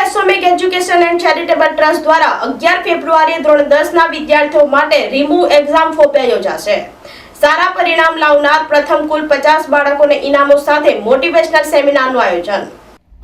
Ashwamegh education and charitable trust દ્વારા અગિયાર ફેબ્રુઆરી ધોરણ દસના વિદ્યાર્થીઓ માટે રિમૂવ એક્ઝામ ફોપે યોજાશે. સારા પરિણામ લાવનાર પ્રથમ કુલ પચાસ બાળકોને ઇનામો સાથે મોટિવેશનલ સેમિનારનું આયોજન.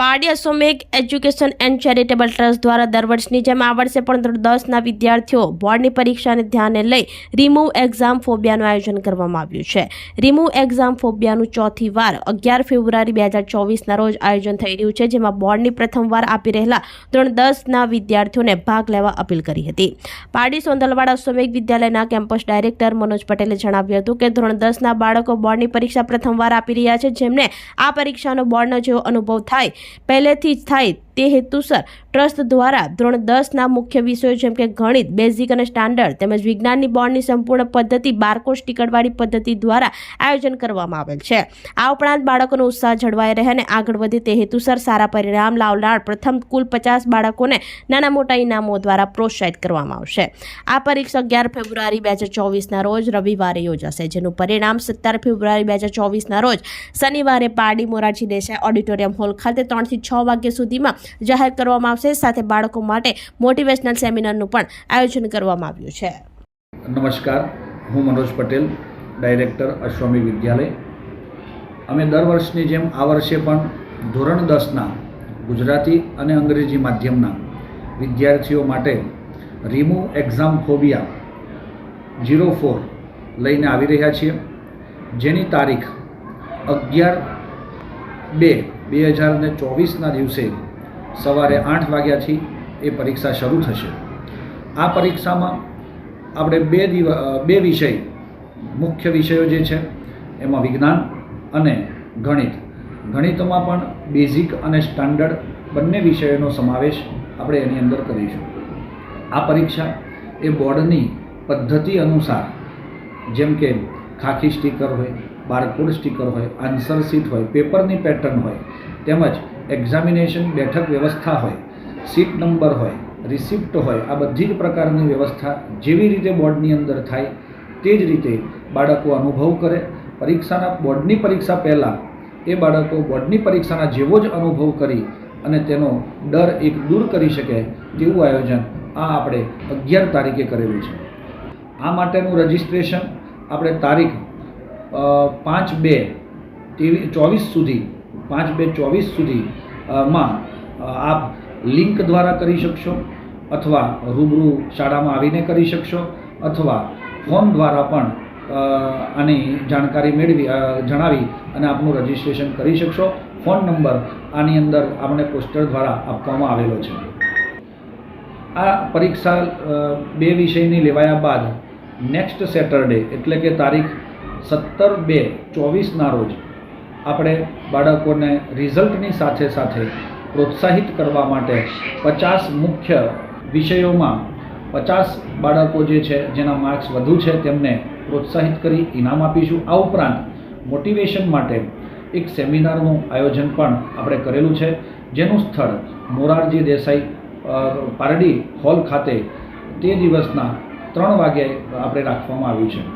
પારડી અસોમેક એજ્યુકેશન એન્ડ ચેરિટેબલ ટ્રસ્ટ દ્વારા દર વર્ષની જેમ આ વર્ષે પણ દસના વિદ્યાર્થીઓ બોર્ડની પરીક્ષાને ધ્યાને લઈ રિમૂવ એક્ઝામ ફોબિયાનું આયોજન કરવામાં આવ્યું છે. રિમૂવ એક્ઝામ ફોબિયાનું ચોથી વાર, અગિયાર ફેબ્રુઆરી બે હજાર ચોવીસના રોજ આયોજન થઈ રહ્યું છે, જેમાં બોર્ડની પ્રથમવાર આપી રહેલા ધોરણ દસના વિદ્યાર્થીઓને ભાગ લેવા અપીલ કરી હતી. પાડી સોંદલવાડા અસોમેક વિદ્યાલયના કેમ્પસ ડાયરેક્ટર મનોજ પટેલે જણાવ્યું હતું કે ધોરણ દસના બાળકો બોર્ડની પરીક્ષા પ્રથમવાર આપી રહ્યા છે, જેમને આ પરીક્ષાનો બોર્ડનો જેવો અનુભવ થાય પહેલેથી જ થાય તે હેતુસર ટ્રસ્ટ દ્વારા ધોરણ દસના મુખ્ય વિષયો જેમ કે ગણિત, બેઝિક અને સ્ટાન્ડર્ડ તેમજ વિજ્ઞાનની બોર્ડની સંપૂર્ણ પદ્ધતિ બારકોશ ટિકટવાળી પદ્ધતિ દ્વારા આયોજન કરવામાં આવેલ છે. આ ઉપરાંત બાળકોનો ઉત્સાહ જળવાઈ રહે અને આગળ વધે તે હેતુસર સારા પરિણામ લાવનાર પ્રથમ કુલ પચાસ બાળકોને નાના મોટા ઇનામો દ્વારા પ્રોત્સાહિત કરવામાં આવશે. આ પરીક્ષા અગિયાર ફેબ્રુઆરી બે હજાર ચોવીસના રોજ રવિવારે યોજાશે, જેનું પરિણામ સત્તર ફેબ્રુઆરી બે હજાર ચોવીસના રોજ શનિવારે પારડી મોરારજી દેસાઈ ઓડિટોરિયમ હોલ ખાતે ત્રણથી છ વાગ્યા સુધીમાં જાહેર કરવામાં આવશે. સાથે બાળકો માટે મોટિવેશનલ સેમિનારનું પણ આયોજન કરવામાં આવ્યું છે. નમસ્કાર. હું મનોજ પટેલ, ડાયરેક્ટર અશ્વમી વિદ્યાલય. અમે દર વર્ષની જેમ આ વર્ષે પણ ધોરણ દસના ગુજરાતી અને અંગ્રેજી માધ્યમના વિદ્યાર્થીઓ માટે remove exam phobia zero four લઈને આવી રહ્યા છીએ. જેની તારીખ અગિયાર બે બે હજાર ચોવીસના દિવસે સવારે આઠ વાગ્યાથી એ પરીક્ષા શરૂ થશે. આ પરીક્ષામાં આપણે બે દિવ બે વિષય, મુખ્ય વિષયો જે છે, એમાં વિજ્ઞાન અને ગણિત. ગણિતમાં પણ બેઝિક અને સ્ટાન્ડર્ડ બંને વિષયોનો સમાવેશ આપણે એની અંદર કરીશું. આ પરીક્ષા એ બોર્ડની પદ્ધતિ અનુસાર, જેમ કે ખાખી સ્ટીકર હોય, બારકોડ સ્ટીકર હોય, આન્સર શીટ હોય, પેપરની પેટર્ન હોય, તેમજ એક્ઝામિનેશન બેઠક વ્યવસ્થા હોય સીટ નંબર હોય રિસિપ્ટ હોય, આ બધી જ પ્રકારની વ્યવસ્થા જેવી રીતે બોર્ડની અંદર થાય તે જ રીતે બાળકો અનુભવ કરે. પરીક્ષાના, બોર્ડની પરીક્ષા પહેલાં એ બાળકો બોર્ડની પરીક્ષાના જેવો જ અનુભવ કરી અને તેનો ડર એક દૂર કરી શકે તેવું આયોજન આ આપણે અગિયાર તારીખે કરેલું છે. આ માટેનું રજિસ્ટ્રેશન આપણે તારીખ પાંચ બે, તેવી ચોવીસ સુધી પાંચ બે ચોવીસ સુધી આપ લિંક દ્વારા કરી શકશો અથવા રૂબરૂ શાળામાં આવીને કરી શકશો અથવા ફોન દ્વારા પણ આની જાણકારી મેળવી જણાવી અને આપનું રજિસ્ટ્રેશન કરી શકશો. ફોન નંબર આની અંદર આપણે પોસ્ટર દ્વારા આપવામાં આવેલો છે. આ પરીક્ષા બે વિષયની લેવાયા બાદ નેક્સ્ટ સેટરડે એટલે કે તારીખ સત્તર બે ચોવીસના રોજ આપણે બાળકોને રિઝલ્ટની સાથે સાથે પ્રોત્સાહિત કરવા માટે પચાસ મુખ્ય વિષયોમાં પચાસ બાળકો જે છે, જેના માર્ક્સ વધુ છે, તેમને પ્રોત્સાહિત કરી ઇનામ આપીશું. આ ઉપરાંત મોટિવેશન માટે એક સેમિનારનું આયોજન પણ આપણે કરેલું છે, જેનું સ્થળ મોરારજી દેસાઈ પારડી હોલ ખાતે તે દિવસના ત્રણ વાગ્યે આપણે રાખવામાં આવ્યું છે.